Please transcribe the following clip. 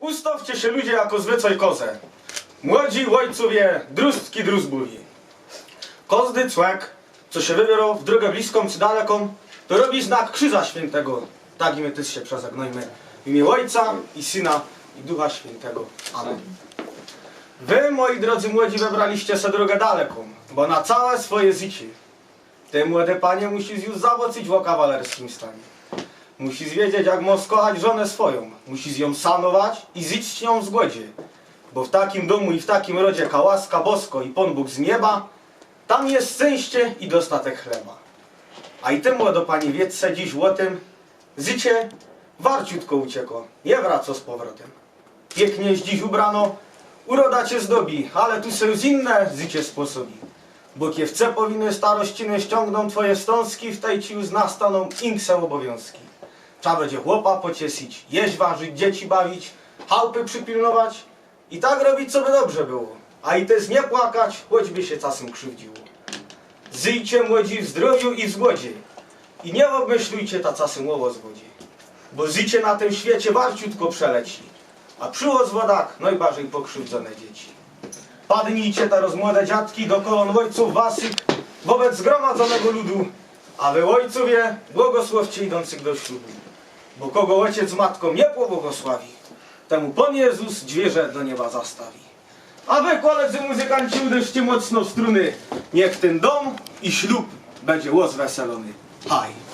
Ustawcie się ludzie jako zwyczaj kozę. Młodzi ojcowie, drustki druzbuli. Kozdy cłek, co się wybierał w drogę bliską czy daleką, to robi znak krzyża świętego. Tak i my też się przezagnojmy. W imię Ojca i Syna i Ducha Świętego. Amen. Wy, moi drodzy młodzi, wybraliście se drogę daleką, bo na całe swoje życie. Te młode panie musi już zawocyć w kawalerskim stanie. Musi wiedzieć, jak ma skochać żonę swoją. Musi z ją szanować i żyć nią w zgodzie. Bo w takim domu i w takim rodzie kałaska bosko i Pan Bóg z nieba, tam jest szczęście i dostatek chleba. A i ty, młodo pani, wiedzce dziś o tym, życie warciutko uciekło, nie wraca z powrotem. Pięknie dziś ubrano, uroda cię zdobi, ale tu są inne życie sposobi. Bo kiewce powinny starościny ściągną twoje stąski, w tej ci już nastaną inkse obowiązki. Trzeba będzie chłopa pociesić, jeść ważyć, dzieci bawić, chałupy przypilnować i tak robić, co by dobrze było. A i też nie płakać, choćby się czasem krzywdziło. Żyjcie młodzi w zdrowiu i w zgodzie i nie obmyślujcie ta czasem o zgodzie. Bo życie na tym świecie warciutko przeleci, a przyłóż wodak najbardziej pokrzywdzone dzieci. Padnijcie teraz młode dziadki do kolon ojców waszych wobec zgromadzonego ludu, a wy ojcowie błogosławcie idących do ślubu. Bo kogo ojciec matką nie pobłogosławi, temu Pan Jezus dźwierze do nieba zastawi. A wy koledzy muzykanci uderzcie mocno w struny, niech ten dom i ślub będzie łozweselony. Haj!